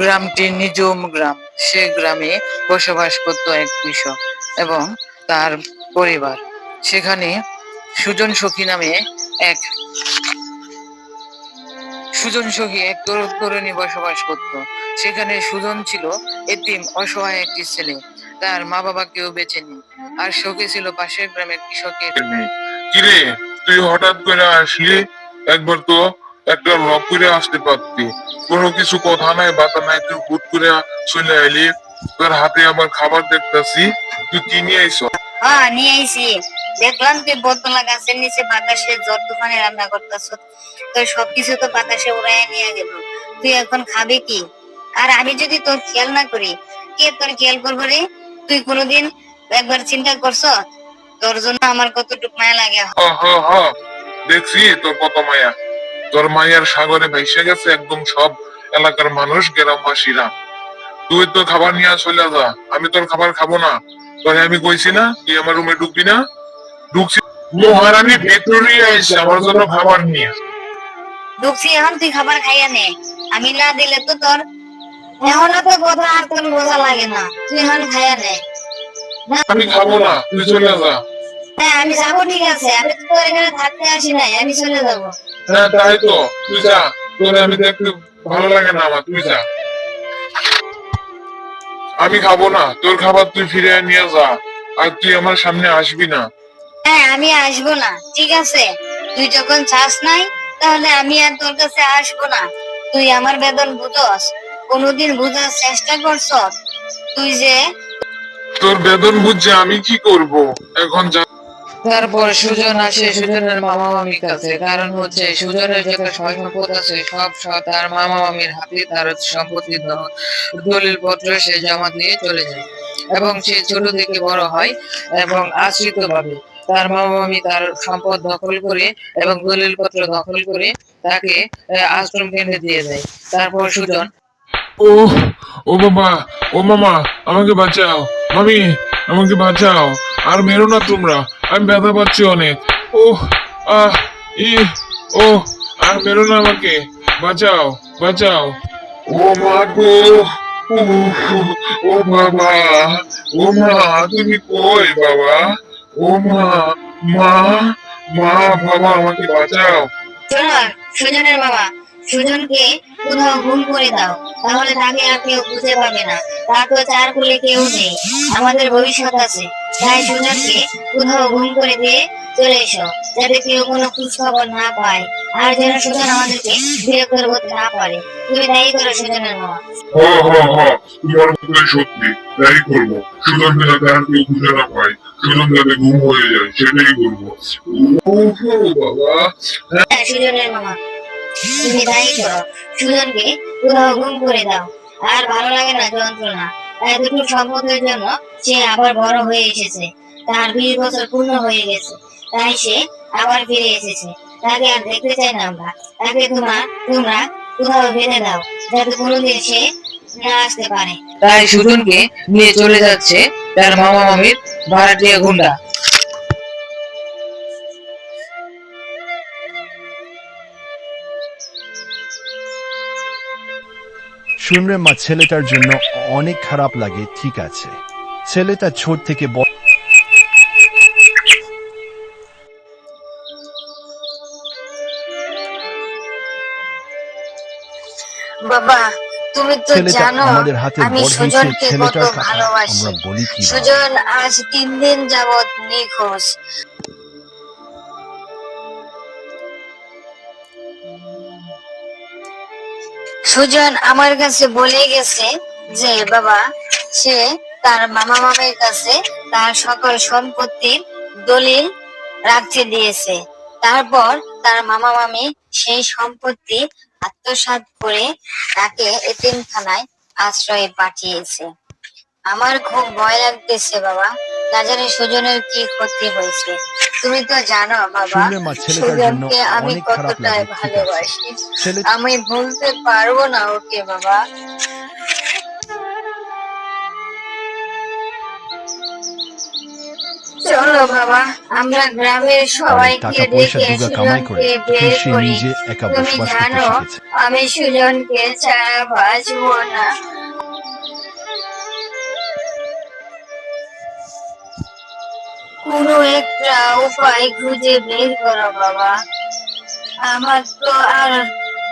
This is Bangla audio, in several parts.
গ্রামটি নিজম গ্রাম। সে গ্রামে বসবাস করত এক কৃষক এবং তার পরিবার। সেখানে সুজন সখী নামে এক সুজন সখী এক তরুণী বসবাস করত। সেখানে সুজন ছিল এতিম, অসহায় একটি ছেলে। তার মা বাবা কেউ বেঁচে নেই আর সখী ছিল পাশের গ্রামের কৃষকের। কিরে, তুই হঠাৎ করে আসলি? একবার তো একটা লক করে আসতে পারতি। কোনো কিছু কথা নাই বাতা নাই তুই হুট করে চলে আইলি। তোর হাতে আমার খাবার দেখতাছি তুই কি নিয়ে আইস হ্যাঁ নিয়ে আইছি। দেখলাম তুই গাছের নিচে বাতাসে জ্বর তুফানে রান্না করতেছ। তো সবকিছু তো বাতাসে উড়াইয়া নিয়ে গেল। তুই এখন খাবি কি? আর আমি যদি তোর খেয়াল না করি কে তোর খেয়াল করব রে? তুই কোনোদিন একবার চিন্তা করছ? তোর জন্য আমার কতটুক মায়া লাগে। দেখছি তোর কত মায়া। তোর সাগরে ভাইসে গেছে একদম সব এলাকার মানুষ গ্রামবাসীরা। তুই তো খাবার নিয়ে চলে যা আমি তোর খাবার খাব না। তোরে আমি কইছি না তুই আমার রুমে ঢুকবি না। ঢুকছি মহারানী ভেতরে আইসে আমার জন্য খাবার নিয়ে। ঢুকছি এখন তুই খাবার খাইয়া নে। আমি না দিলে তো তোর এখন তো কথা আর তোর বোঝা লাগে না। তুই এখন খাইয়া নে। আমি খাব না তুই চলে যা। হ্যাঁ আমি যাব ঠিক আছে। আমি তো তোর এখানে থাকতে আসি নাই আমি চলে যাব। হ্যাঁ তাই তো। তুই যা। তোরে আমি দেখতে ভালো লাগে না আমার। তুই যা। আমি খাব না। তোর খাবার তুই ফিরে নিয়ে যা। আর তুই আমার সামনে আসবি না। হ্যাঁ আমি আসব না। ঠিক আছে। তুই যখন চাস নাই তাহলে আমি আর তোর কাছে আসব না। তুই আমার বেদন বুঝস। কোনোদিন বুঝার চেষ্টা করছ তুই যে তোর বেদন বুঝছে আমি কি করব? এখন যা তারপর সুজন আসে সুজনের মামা মামির কাছে। কারণ হচ্ছে সুজনের যে সয় সম্পদ আছে সব সব তার মামা মামির হাতে তার সম্পত্তি দলিল পত্র সে জমা দিয়ে চলে যায়। এবং সে ছোট থেকে বড় হয় এবং আশ্রিত ভাবে তার মামা মামি তার সম্পদ দখল করে এবং দলিল পত্র দখল করে তাকে আশ্রম কেন্দ্রে দিয়ে দেয়। তারপর সুজন ও ও মামা ও মামা আমাকে বাঁচাও। মামি আমাকে বাঁচাও। আর মেরো না তোমরা। আমি ব্যথা পাচ্ছি অনেক। ও আহ ই ও আর মেরো না আমাকে। বাঁচাও বাঁচাও। ও মা গো ও, বাবা ও মা তুমি কই বাবা? ও মা মা মা বাবা আমাকে বাঁচাও। শোনো সুজনের বাবা। সুজনকে কোথাও গুম করে দাও তাহলে তাকে আর কেউ খুঁজে পাবে না। তার তো চার কুলে কেউ নেই আমাদের ভবিষ্যৎ আছে। তাই সুজনকে কোথাও গুম করে দিয়ে চলে এসো যাতে কেউ কোনো খোঁজ খবর না পায় আর যেন সুজন আমাদেরকে বিরক্ত করতে না পারে। তুমি তাই করো সুজনের বাবা হ হ হ তোমার মুখে সত্যি তাই করব। সুজন যাতে আর কেউ খুঁজে না পায় সুজন যাতে ঘুম হয়ে যায় সেটাই করব বাবা। হ্যাঁ, সুজনের মামা তুমি তাই করো সুজনকে কোথাও গুম করে দাও। আর ভালো লাগে না যন্ত্রণা এতটুকু সম্পদের জন্য সে আবার বড় হয়ে এসেছে। তার বিশ বছর পূর্ণ হয়ে গেছে, তাই সে আবার ফিরে এসেছে। তাকে আর দেখতে চাই না আমরা। তাকে তোমার তোমরা কোথাও বেঁধে দাও, যাতে কোনোদিন সে না আসতে পারে। তাই সুজনকে নিয়ে চলে যাচ্ছে তার মামা মামির ভাড়াটিয়া গুন্ডা। শুনলে মা ছেলেটার জন্য অনেক খারাপ লাগে ঠিক আছে। ছেলেটা ছোট থেকে বড় বাবা তুমি তো জানো আমি সুজনকে কত ভালোবাসি? সুজন আজ তিন দিন যাবৎ নিখোঁজ। সুজন আমার কাছে বলে গেছে যে, বাবা, সে তার মামা মামির কাছে তার সকল সম্পত্তির দলিল রাখতে দিয়েছে। তারপর তার মামা মামি সেই সম্পত্তি আত্মসাৎ করে তাকে এতিমখানায় আশ্রয়ে পাঠিয়েছে। আমার খুব ভয় লাগতেছে, বাবা। না জানি সুজনের কি ক্ষতি হয়েছে? তুমি তো জানো বাবা সুজনকে আমি কতটা ভালোবাসি। আমি ভুলতে পারব না ওকে বাবা। চলো বাবা আমরা গ্রামের সবাইকে ডেকে সুজনকে বের করি। তুমি জানো আমি সুজনকে ছাড়া বাঁচবো না। কোনো একটা উপায় খুঁজে বের করো, বাবা। আমার তো আর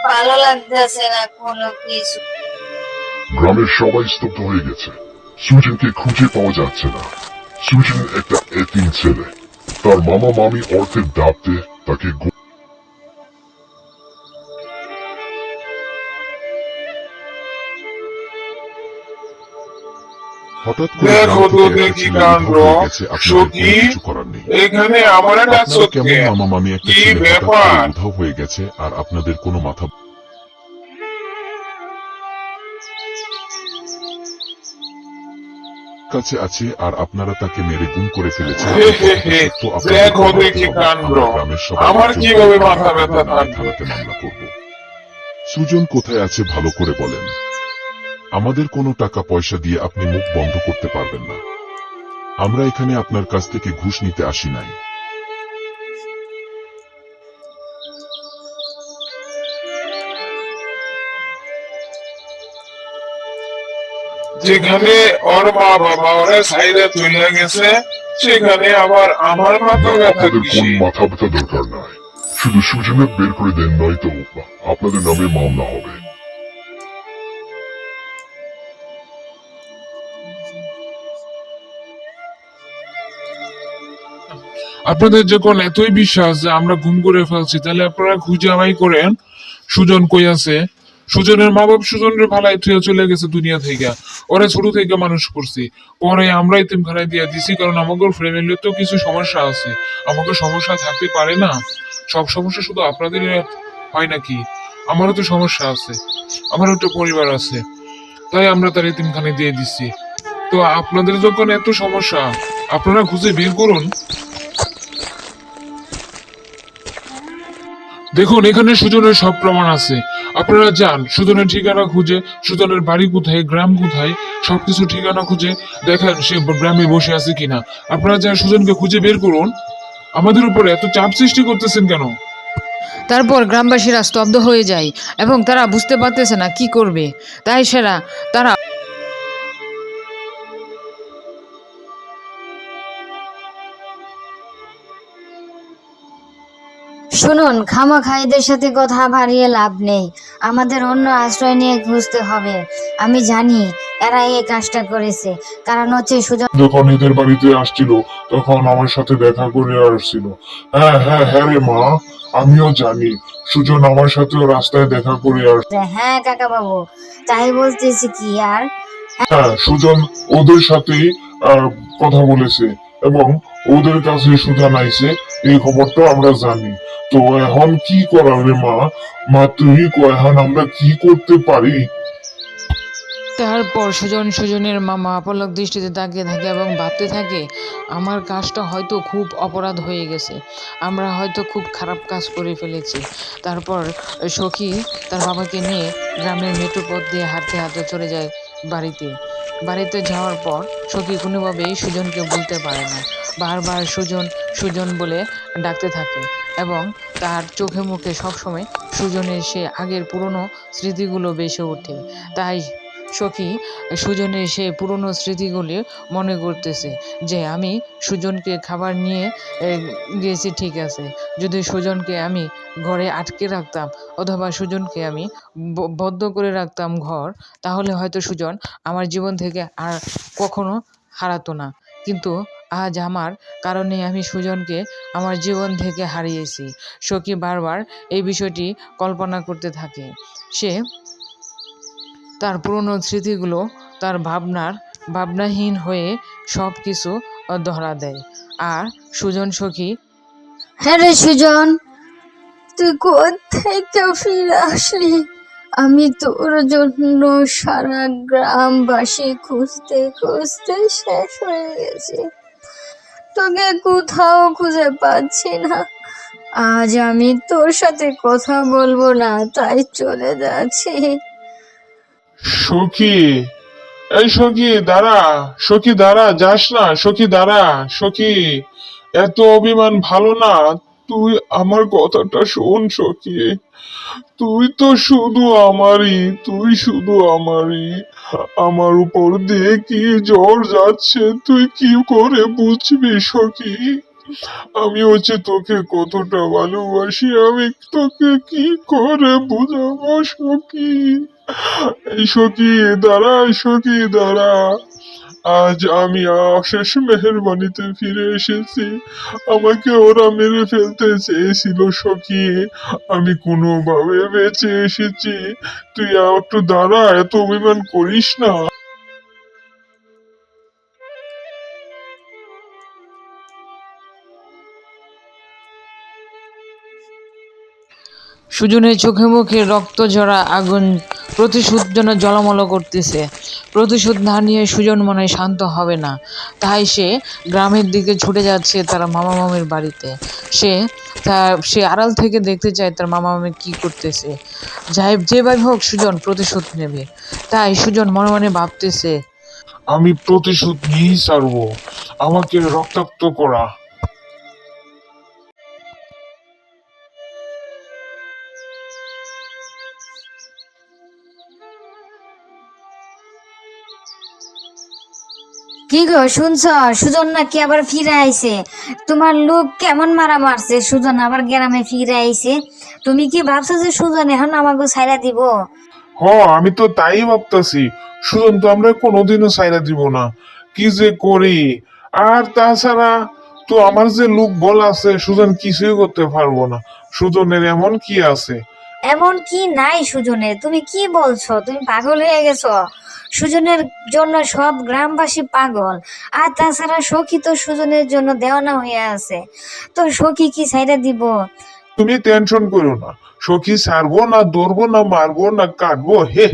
ভালো লাগতেছে না কোনো কিছু। গ্রামের সবাই স্তব্ধ হয়ে গেছে। সুজনকে খুঁজে পাওয়া যাচ্ছে না। সুজন একটা এতিম ছেলে। তার মামা মামি অর্থের দাবতে তাকে হঠাৎ করে দেখো তো দেখি কাণ্ড। হয়ে গেছে, সখী, কিছু করার নেই। এখানে আমার একটা কেমন মামা মামি একটা কি ব্যাপার? উধাও হয়ে গেছে আর আপনাদের কোনো মাথা কাছে আছে আর আপনারা তাকে মেরে গুম করে ফেলেছেন তো। আমরা কীভাবে মাথা ব্যথা আপনাদের থাকবে? থানাতে মামলা করব সুজন কোথায় আছে ভালো করে বলেন আমাদের কোনো টাকা পয়সা দিয়ে আপনি মুখ বন্ধ করতে পারবেন না। আমরা এখানে আপনার কাছ থেকে ঘুষ নিতে আসি নাই। যেখানে ওর মা বাবা ওরা সাইডে চলে গেছে সেখানে আবার আমার মাথা ব্যথা কিসে কোন মাথা ব্যথা দরকার নাই। শুধু সুজনের বের করে দেন নয়তো আপনাদের নামে মামলা হবে। আপনাদের যখন এতই বিশ্বাস যে আমরা গুম করে ফেলছি, তাহলে আপনারা খুঁজে আমাই করেন। সুজন কই আছে? সুজনের মা বাপ সুজনের ভালাই থুয়ে চলে গেছে দুনিয়া থেকে। ওরা ছোট থেকে মানুষ করছি। পরে আমরা ইতিমখানায় দিয়ে দিছি, কারণ আমাদের ফ্যামিলির তো কিছু সমস্যা আছে। আমাকে সমস্যা থাকতে পারে না। সব সমস্যা শুধু আপনাদের হয় নাকি? আমারও তো সমস্যা আছে। আমারও তো পরিবার আছে। তাই আমরা তার ইতিমখানে দিয়ে দিচ্ছি তো আপনাদের যখন এত সমস্যা, আপনারা খুঁজে বের করুন। দেখুন, এখানে সুজনের সব প্রমাণ আছে। আপনারা যান, সুজনের ঠিকানা খুঁজে, সুজনের বাড়ি কোথায়, গ্রাম কোথায়, সবকিছু ঠিকানা খুঁজে দেখেন সে গ্রামে বসে আছে কিনা। আপনারা যান, সুজনকে খুঁজে বের করুন। আমাদের উপরে এত চাপ সৃষ্টি করতেছেন কেন? তারপর গ্রামবাসীরা স্তব্ধ হয়ে যায় এবং তারা বুঝতে পারতেছে না কি করবে। তাই সেরা, তারা শুনুন খামাখা এদের সাথে কথা বাড়িয়ে লাভ নেই। আমাদের অন্য আশ্রয় নিয়ে খুঁজতে হবে। আমি জানি এরা এই কাজটা করেছে। কারণ হচ্ছে সুজন যখন এদের বাড়িতে আসছিল তখন আমার সাথে দেখা করে আসছিল। হ্যাঁ হ্যাঁ হ্যাঁ রে মা আমিও জানি। সুজন আমার সাথেও রাস্তায় দেখা করে আস হ্যাঁ কাকা বাবু তাই বলতেছি কি আর? হ্যাঁ সুজন ওদের সাথেই কথা বলেছে এবং ওদের কাছে সুজন আইছে। এই খবরটা আমরা জানি। তো এখন কি করার রে মা? মা কয় এখন আমরা কি করতে পারি? তারপর সুজন সুজনের মামা পলক দৃষ্টিতে তাকিয়ে থাকে এবং ভাবতে থাকে, আমার কাজটা হয়তো খুব অপরাধ হয়ে গেছে। আমরা হয়তো খুব খারাপ কাজ করে ফেলেছি। তারপর সখী তার বাবাকে নিয়ে গ্রামের মেট্রো পথ দিয়ে হাঁটতে হাঁটতে চলে যায় বাড়িতে। বাড়িতে যাওয়ার পর সখী কোনোভাবেই সুজনকে বলতে পারে না। বারবার সুজন সুজন বলে ডাকতে থাকে। এবং তার চোখে মুখে সবসময় সুজনের সে আগের পুরনো স্মৃতিগুলো বেসে ওঠে। তাই সখী, সুজনের সে পুরনো স্মৃতিগুলি মনে করতেছে যে, আমি সুজনকে খাবার নিয়ে গেছি ঠিক আছে। যদি সুজনকে আমি ঘরে আটকে রাখতাম অথবা সুজনকে আমি বদ্ধ করে রাখতাম ঘর, তাহলে হয়তো সুজন আমার জীবন থেকে আর কখনো হারাতো না। কিন্তু আজ আমার কারণে আমি সুজনকে আমার জীবন থেকে হারিয়েছি। সখী বারবার এই বিষয়টি কল্পনা করতে থাকে। সে তার পুরনো স্মৃতিগুলো, তার ভাবনার ভাবনাহীন হয়ে সব কিছু ধরা দেয়। আর সুজন সখী হ্যাঁ রে সুজন, তুই কোথেকে ফিরে আসলি? আমি তোর জন্য সারা গ্রামবাসী খুঁজতে খুঁজতে শেষ হয়ে গেছি। তোকে কোথাও খুঁজে পাচ্ছি না। আজ আমি তোর সাথে কথা বলব না, তাই চলে যাচ্ছি। সখী, এই সখী, দাঁড়া সখী, দাঁড়া, যাস না, সখী, দাঁড়া, সখী, এত অভিমান ভালো না, তুই আমার কথাটা শোন, সখী। তুই তো শুধু আমারই, তুই শুধু আমারই। আমার উপর দিয়ে কি জ্বর যাচ্ছে, তুই কি করে বুঝবি সখী? আমি হচ্ছে তোকে কতটা ভালোবাসি, আমি তোকে কি করে বুঝাবো সখী? এই সখী, দাঁড়া সখী, দাঁড়া। আজ আমি অশেষ মেহরবানিতে ফিরে এসেছি। আমাকে ওরা মেরে ফেলতে চেয়েছিল সখী। আমি কোনোভাবে বেঁচে এসেছি। তুই একটু দাঁড়া, এত অভিমান করিস না। সুজনের চোখে মুখে রক্ত ঝরা আগুন প্রতিশোধ যেন জলমল করতেছে। প্রতিশোধ না নিয়ে সুজন মনে শান্ত হবে না। তাই সে গ্রামের দিকে ছুটে যাচ্ছে তার মামা মামির বাড়িতে। সে তার, সে আড়াল থেকে দেখতে চায় তার মামা মামি কী করতেছে। যাই যেভাবে হোক সুজন প্রতিশোধ নেবে। তাই সুজন মনে মনে ভাবতেছে, আমি প্রতিশোধ নিয়েই ছাড়বো। আমাকে রক্তাক্ত করা। কি গো শুনছ? সুজন নাকি আবার ফিরে আইছে। তোমার লোক কেমন মারা মারছে? সুজন আবার গ্রামে ফিরে আইছে। তুমি কি ভাবছ যে সুজন এখন আমাকে ছাইরা দিব? হ আমি তো তাই ভাবতাছি। সুজন তো আমরা কোনোদিনও সাইরা দিব না। কি যে করি? আর তাছাড়া তো আমার যে লোক বল আছে সুজন কিছুই করতে পারব না। সুজনের এমন কি আছে? এমন কি নাই সুজনের? তুমি কি বলছো? তুমি পাগল হয়ে গেছো। সুজনের জন্য সব গ্রামবাসী পাগল। আর তাছাড়া সখী তো সুজনের জন্য দেওয়ানা হয়ে আছে। তো সখী কি ছাইরা দিব? তুমি টেনশন করো না। সখী ছাড়বো না দৌড়বো না, মারবো না, কাটবো, হে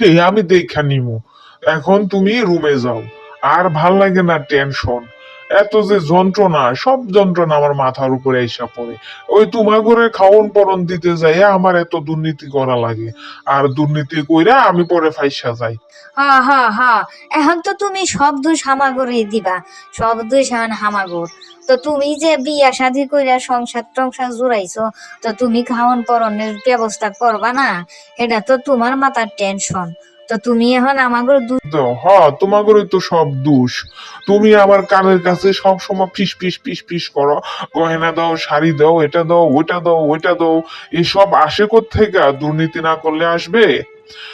হে, আমি দেখা নিমু। এখন তুমি রুমে যাও। আর ভালো লাগে না টেনশন এত যে যন্ত্রণা, সব যন্ত্রণা আমার মাথার উপরে এসে পড়ে। ওই তোমার করে খাওন পরন দিতে যাই আমার এত দুর্নীতি করা লাগে। আর দুর্নীতি কইরা আমি পরে ফাইসা যাই। হা হা হা, এখন তো তুমি সব দোষ হামাগরই দিবা। সব দোষ এখন হামাগর তো তুমি যে বিয়া শাদি কইরা সংসার টংসার জুড়াইছো, তো তুমি খাওয়ান পরনের ব্যবস্থা করবা না? এটা তো তোমার মাথার টেনশন তো তুমি এখন আমাগর দু তো হ তোমাগরই তো সব দোষ। তুমি আমার কানের কাছে সব সময় ফিস ফিস ফিস ফিস করো। গয়না দাও শাড়ি দাও এটা দাও ওইটা দাও ওইটা দাও। এসব আসে থেকে দুর্নীতি না করলে আসবে?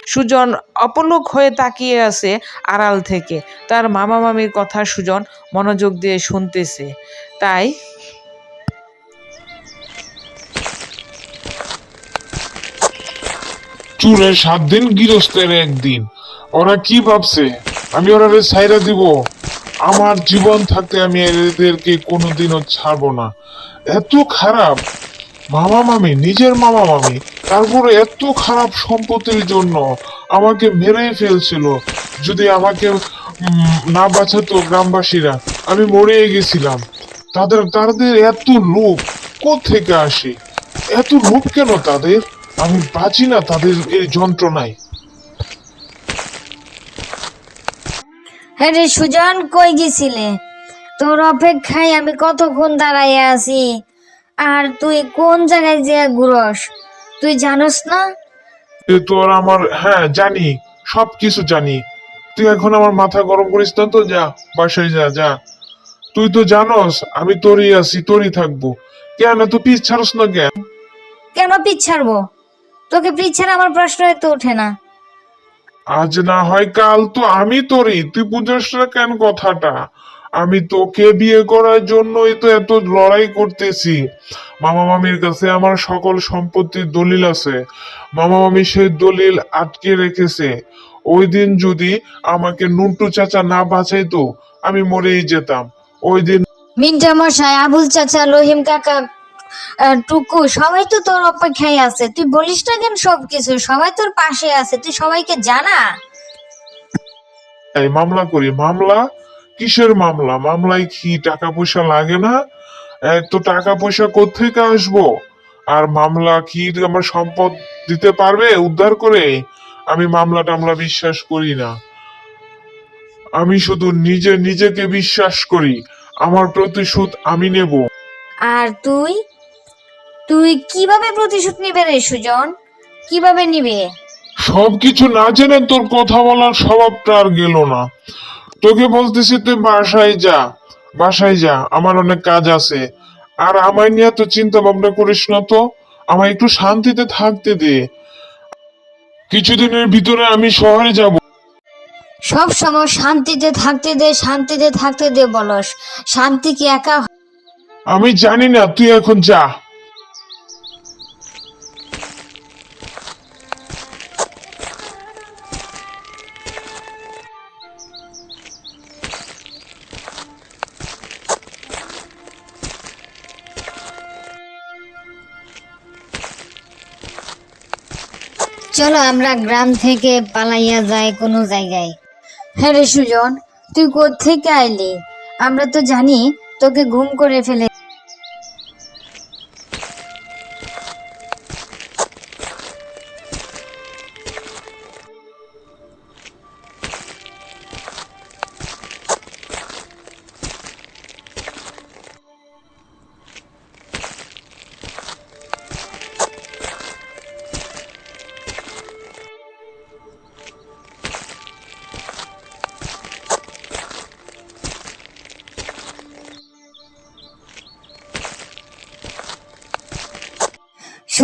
সুজন অপলোক হয়ে তাকিয়ে আছে আড়াল থেকে। তার মামা মামির কথা সুজন মনোযোগ দিয়ে শুনতেছে। তাই চুরের সাত দিন গৃহস্থের একদিন। ওরা কি ভাবছে? আমি ওরা ছাইরা দিব। আমার জীবন থাকতে আমি এদেরকে কোনোদিনও ছাড়বো না। এত খারাপ। মামা মামি, নিজের মামা মামি, তারপরে এত খারাপ সম্পত্তির জন্য আমাকে মেরে ফেলছিল। যদি আমাকে না বাঁচাতো গ্রামবাসীরা, আমি মরে গেছিলাম। তাদের তাদের এত লোভ থেকে আসে? এত লোভ কেন তাদের? আমি বাঁচি না তাদের এই যন্ত্রণায়। হ্যাঁ রে সুজন কই গেছিলে? তোর অপেক্ষায় আমি কতক্ষণ দাঁড়াইয়া আছি? আর তুই কোন জায়গায় যে ঘুরস? তুই জানোস না? তোর আমার হ্যাঁ জানি সব কিছু জানি। তুই এখন আমার মাথা গরম করিস না তো যা বাসায় যা যা। তুই তো জানোস আমি তোরই আছি তোরই থাকব। কেন তুই পিছ ছাড়স না কেন? কেন পিছ ছাড়বো? তোকে পিছ ছাড়া আমার প্রশ্নই তো ওঠে না। আজ না হয় কাল তো আমি তোরই। তুই বুঝস না কেন কথাটা? আমি তোকে বিয়ে করার জন্যই তো এত লড়াই করতেছি। মামা মামির কাছে আমার সকল সম্পত্তির দলিল আছে। মামা মামি সেই দলিল আটকে রেখেছে। ওই দিন যদি আমাকে নুন্টু চাচা না বাঁচাইতো আমি মরেই যেতাম। ওই দিন মিন্টা মশাই আবুল চাচা রহিম কাকা টুকু সবাই তো তোর অপেক্ষায় আছে। তুই বলিস না কেন সবকিছু? সবাই তোর পাশে আছে। তুই সবাইকে জানা? এই মামলা করি। মামলা? কিসের মামলা? মামলায় কি টাকা পয়সা লাগে না? এত টাকা পয়সা কোত্থেকে আসব? আর মামলা কি আমার সম্পদ দিতে পারবে? উদ্ধার করে? আমি মামলা টামলা বিশ্বাস করি না। আমি শুধু নিজে নিজেকে বিশ্বাস করি। আমার প্রতিশোধ আমি নেব। আর তুই? তুই কীভাবে প্রতিশোধ নিবে রে সুজন? কীভাবে নিবে? সবকিছু না জেনে তোর কথা বলার স্বভাবটা আর গেল না। তোকে বলতেছি তুই বাসায় যা বাসায় যা আমার অনেক কাজ আছে। আর আমায় নিয়ে তো চিন্তা ভাবনা করিস না তো আমায় একটু শান্তিতে থাকতে দে। কিছুদিনের ভিতরে আমি শহরে যাব। সব সময় শান্তিতে থাকতে দে শান্তিতে থাকতে দে বলস। শান্তি কি একা আমি জানি না তুই এখন যা। চলো আমরা গ্রাম থেকে পালাইয়া যাই কোনো জায়গায়। হ্যাঁ রে সুজন, তুই থেকে আইলি? আমরা তো জানি তোকে ঘুম করে ফেলে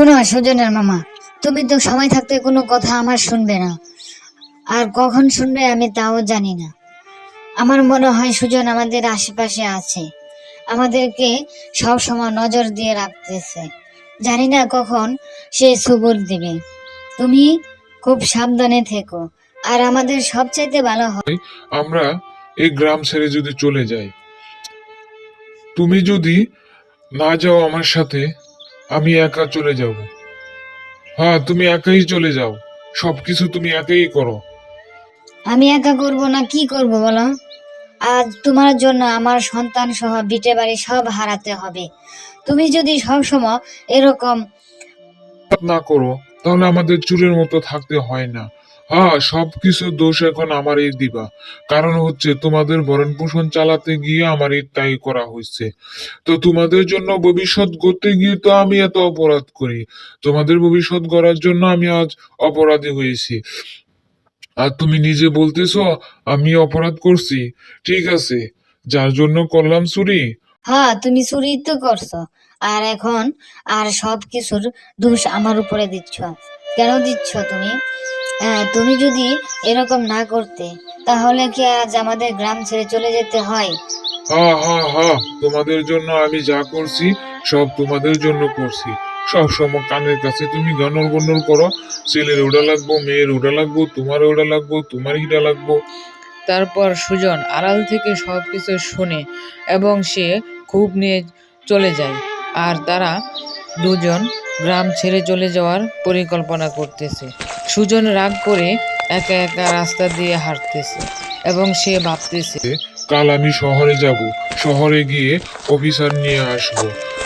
শোনো সুজনের মামা, তুমি তো সময় থাকতে কোনো কথা আমার শুনবে না। আর কখন শুনবে আমি তাও জানি না। আমার মনে হয় সুজন আমাদের আশেপাশে আছে। আমাদেরকে সব সময় নজর দিয়ে রাখতেছে। জানি না কখন সে সুবর দিবে। তুমি খুব সাবধানে থেকো, আর আমাদের সবচাইতে ভালো হয় আমরা এই গ্রাম ছেড়ে যদি চলে যাই। তুমি যদি না যাও আমার সাথে আমি একা চলে যাব। হ্যাঁ তুমি একাই চলে যাও। সবকিছু তুমি একাই করো। আমি একা করব না কি করব বলো? আজ তোমার জন্য আমার সন্তান সহ বিটে বাড়ি সব হারাতে হবে। তুমি যদি সব সময় এরকম না করো তাহলে আমাদের চুরের মতো থাকতে হয় না। হ্যাঁ সবকিছু দোষ এখন আমারই দিবা। কারণ হচ্ছে তোমাদের ভরণ পোষণ চালাতে গিয়ে আমার তাই করা হয়েছে তো তোমাদের জন্য ভবিষ্যৎ গড়তে গিয়ে তো আমি এত অপরাধ করি। তোমাদের ভবিষ্যৎ গড়ার জন্য আমি আজ অপরাধী হয়েছি। আর তুমি নিজে বলতেছো, আমি অপরাধ করছি। ঠিক আছে, যার জন্য করলাম চুরি। হ্যাঁ তুমি চুরি তো করছ। আর এখন, আর সব কিছুর দোষ আমার উপরে দিচ্ছ। কেন দিচ্ছ তুমি? তুমি যদি এরকম না করতে তাহলে কি আজ আমাদের গ্রাম ছেড়ে চলে যেতে হয়? হ্যাঁ হ্যাঁ হ্যাঁ তোমাদের জন্য আমি যা করছি সব তোমাদের জন্য করছি। সব সময় কানের কাছে তুমি গানর গনর করো। ছেলের ওটা লাগবো মেয়ের ওটা লাগবো তোমার ওটা লাগবো তোমার হিটা লাগবো। তারপর সুজন আড়াল থেকে সব কিছু শোনে এবং সে খুব নিয়ে চলে যায়। আর তারা দুজন গ্রাম ছেড়ে চলে যাওয়ার পরিকল্পনা করতেছে। সুজন রাগ করে একা একা রাস্তা দিয়ে হাঁটতেছে এবং সে ভাবতেছে, কাল আমি শহরে যাব, শহরে গিয়ে অফিসার নিয়ে আসব।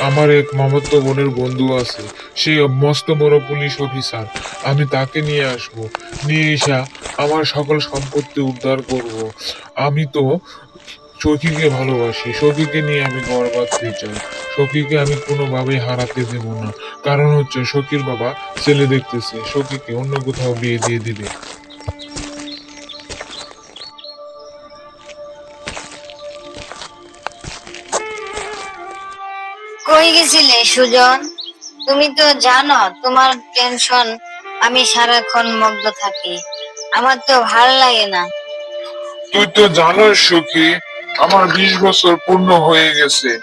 আমার এক মামাত্ম বোনের বন্ধু আছে, সে মস্ত বড় পুলিশ অফিসার। আমি তাকে নিয়ে আসব। নিয়ে এসে আমার সকল সম্পত্তি উদ্ধার করব। আমি তো সখীকে ভালোবাসি সখীকে নিয়ে আমি ঘর বাঁধতে চাই সখীকে আমি কোনোভাবেই হারাতে দেব না। কারণ হচ্ছে সখীর বাবা ছেলে দেখতেছে সখীকে অন্য কোথাও বিয়ে দিয়ে দিবে। কই গেছিলে সুজন? তুমি তো জানো তোমার টেনশন আমি সারাক্ষণ মগ্ন থাকি। আমার তো ভালো লাগে না। তুই তো জানোস সুখী। আমার বিশ বছর পূর্ণ হয়ে গেছে।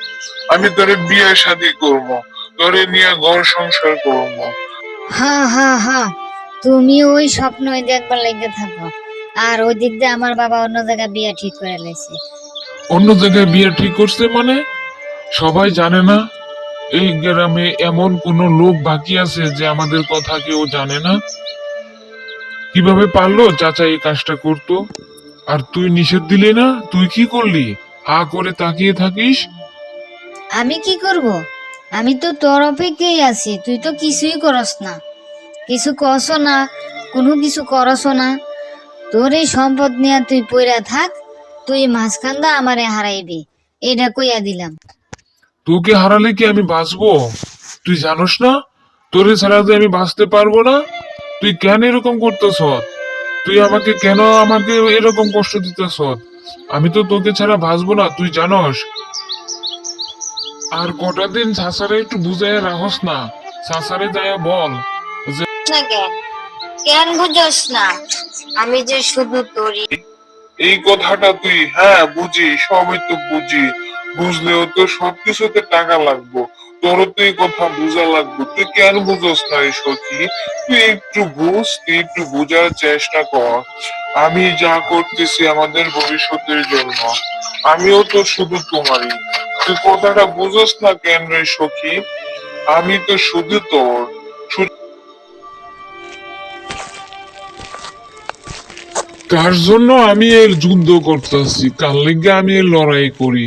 আমি তোরে বিয়ে শাদি করব তোরে নিয়ে ঘর সংসার করব। হ্যাঁ হ্যাঁ হ্যাঁ। তুমি ওই স্বপ্নই দেখবার লেগে থাকো। আর ওই দিক দিয়ে আমার বাবা অন্য জায়গায় বিয়ে ঠিক করে লেছে। অন্য জায়গায় বিয়ে ঠিক করছে মানে? সবাই জানে না? এই গ্রামে এমন কোন লোক বাকি আছে যে আমাদের কথা কেউ জানে না? কীভাবে পারল চাচা এই কাজটা করতো? আর তুই নিষেধ দিলি না? তুই কি করলি? হা করে তাকিয়ে থাকিস? আমি কি করব? আমি তো তোর অপেক্ষায় আছি তুই তো কিছুই করস না। কিছু কস না কোনো কিছু করস না। তোর এই সম্পদ নিয়ে তুই পইরা থাক তুই মাঝখান্দা আমারে হারাইবি। এটা কইয়া দিলাম। তোকে হারালে কি আমি বাঁচবো? তুই জানোস না? তোরে ছাড়া যে আমি বাঁচতে পারব না? তুই কেন এরকম করতেছ তুই আমাকে কেন আমাকে এরকম কষ্ট দিতেছ? আমি তো তোকে ছাড়া বাঁচবো না তুই জানস। আর কটা দিন সাসারে একটু বুঝাই রাখস না। সাসারে যায় বল কেন কেন বুঝোস না? আমি যে শুধু তোরই এই কথাটা তুই হ্যাঁ বুঝি সবই তো বুঝি। বুঝলেও তো সবকিছুতে টাকা লাগবো। তোরও তো এই কথা বোঝা লাগবে। তুই কেন বুঝোস না এই সখী? তুই একটু বুঝ, তুই একটু বোঝার চেষ্টা কর। আমি যা করতেছি আমাদের ভবিষ্যতের জন্য, আমিও তো শুধু তোমারই। তুই কথাটা বুঝোস না কেন রে সখী? আমি তো শুধু তোর। কার জন্য আমি এর যুদ্ধ করতেছি। কার লেগে আমি এর লড়াই করি।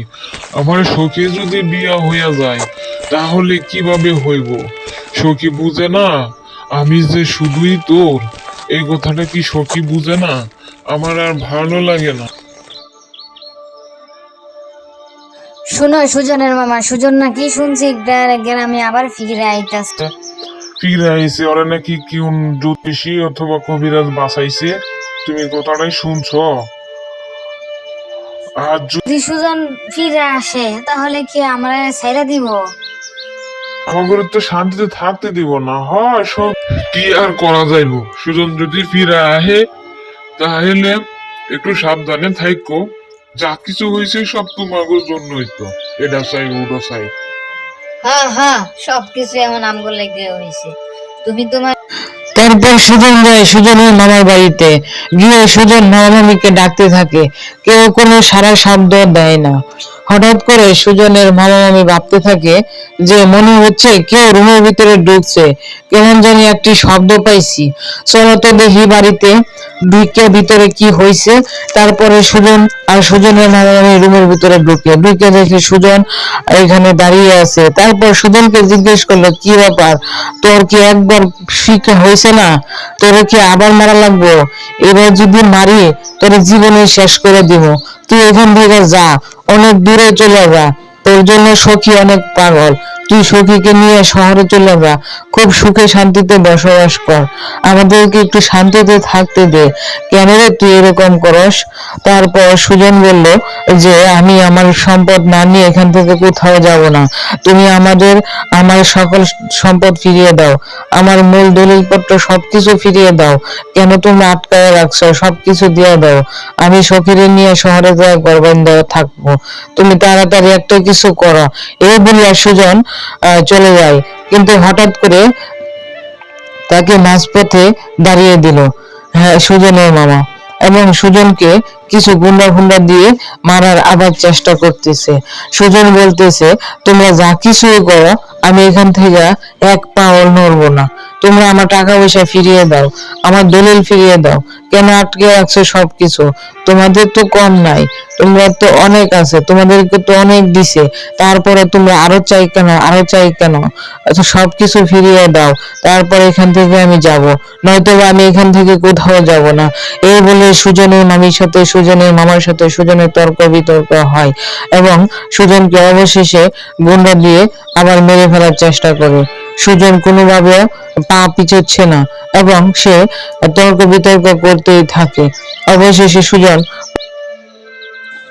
আমার সখী যদি বিয়া হইয়া যায় তাহলে কীভাবে হইব? সখী বুঝে না? আমি যে শুধুই তোর এই কথাটা কি সখী বুঝে না? আমার আর ভালো লাগে না। শুনো সুজনের মামা সুজন নাকি শুনছি? গ্রা- গ্রামে আবার ফিরে আইতাছে। ফিরে আইছে? ওরা নাকি কোন জ্যোতিষী অথবা কবিরাজ বাঁচাইছে? তুমি কথাটাই শুনছো। আর যদি সুজন ফিরে আসে তাহলে কি আমরা ছেড়ে দিব? আমাদের তো শান্তিতে থাকতে দিব না হয় সব। কি আর করা যাইব? সুজন যদি ফিরে আহে তাহলে একটু সাবধানে থাইকো। যা কিছু হয়েছে সব তোমাদের জন্যই তো। এটা চাই ওটা চাই। হ্যাঁ হ্যাঁ সবকিছু এমন আমগো লেগে হয়েছে তুমি তোমার তারপর সুজন যায় সুজনের মামার বাড়িতে। গিয়ে সুজন মামা মামিকে ডাকতে থাকে। কেউ কোনো সারা শব্দ দেয় না। হঠাৎ করে সুজনের মামা মামি ভাবতে থাকে যে মনে হচ্ছে কেউ রুমের ভিতরে ঢুকছে। কেমন জানি একটি শব্দ পাইছি। চলো তো দেখি বাড়িতে ঢুকে ভিতরে কি হয়েছে তারপরে সুজন আর সুজনের মামা মামি রুমের ভিতরে ঢুকে। ঢুকে দেখে সুজন এখানে দাঁড়িয়ে আছে। তারপর সুজনকে জিজ্ঞেস করল, কি ব্যাপার? তোর কি একবার শিক্ষা হয়েছে না? তোর কি আবার মারা লাগবো? এবার যদি মারি, তোর জীবনে শেষ করে দিব। তুই এখান থেকে যা। অনেক দূরে চলে যা তোর জন্য সখী অনেক পাগল। তুই সখীকে নিয়ে শহরে চলে যা। খুব সুখে শান্তিতে বসবাস কর। আমাদেরকে একটু শান্তিতে থাকতে দে। কেন রে তুই এরকম করস? তারপর সুজন বলল যে, আমি আমার সম্পদ না নিয়ে এখান থেকে কোথাও যাব না। তুমি আমাদের, আমার সকল সম্পদ ফিরিয়ে দাও। আমার মূল দলিলপত্র সবকিছু ফিরিয়ে দাও। কেন তুমি আটকায় রাখছো? সবকিছু দিয়ে দাও। আমি সখীরে নিয়ে শহরে যায় গর্বান্ধ থাকব। তুমি তাড়াতাড়ি একটা কিছু করো। এই বলিয়া সুজন চলে যায়। কিন্তু হঠাৎ করে তাকে মাঝপথে দাঁড়িয়ে দিল। হ্যাঁ সুজনের মামা। এবং সুজনকে কিছু গুন্ডা ফুন্ডা দিয়ে মারার আবার চেষ্টা করতেছে। সুজন বলতেছে, তোমরা যা কিছুই করো, আমি এখান থেকে এক পাও নড়বো না। তোমরা আমার টাকা পয়সা ফিরিয়ে দাও, আমার দলিল ফিরিয়ে দাও, কেন আটকে রাখছো সবকিছু? তোমাদের তো কম নাই, তোমরা তো অনেক আছে, তোমাদেরকে তো অনেক দিছে, তারপরে তোমরা আরও চাই কেন, আরও চাই কেন? আচ্ছা সবকিছু ফিরিয়ে দাও, তারপর এখান থেকে আমি যাব নয়তো আমি এখান থেকে কোথাও যাব না। এই বলে সুজনের মামির সাথে সুজনের মামার সাথে সুজনের তর্ক বিতর্ক হয় এবং সুজনকে অবশেষে গুন্ডা দিয়ে আবার মেরে ফেলার চেষ্টা করে। সুজন কোনোভাবে পা পিছোচ্ছে না এবং সে তর্ক বিতর্ক করতেই থাকে। অবশেষে সুজন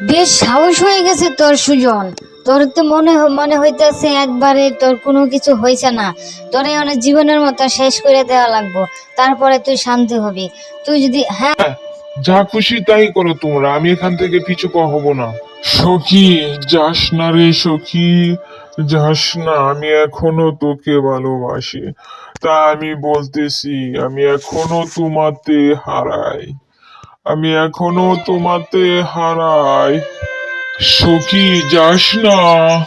বেশ সাহস হয়ে গেছে তোর সুজন। তোর তো মনে মনে হইতেছে একবারে তোর কোনো কিছু হয়েছে না। তোর অনেক জীবনের মতো শেষ করে দেওয়া লাগবো। তারপরে তুই শান্তি হবি। তুই যদি হ্যাঁ যা খুশি তাই করো তোমরা। আমি এখান থেকে পিছু পা হব না। সখী যাস না রে সখী। যাস না, আমি এখনও তোকে ভালোবাসি। তা আমি বলতেছি, আমি এখনও তোমাতে হারাই। আমি এখনও তোমাতে হারাই। সখী, যাস না।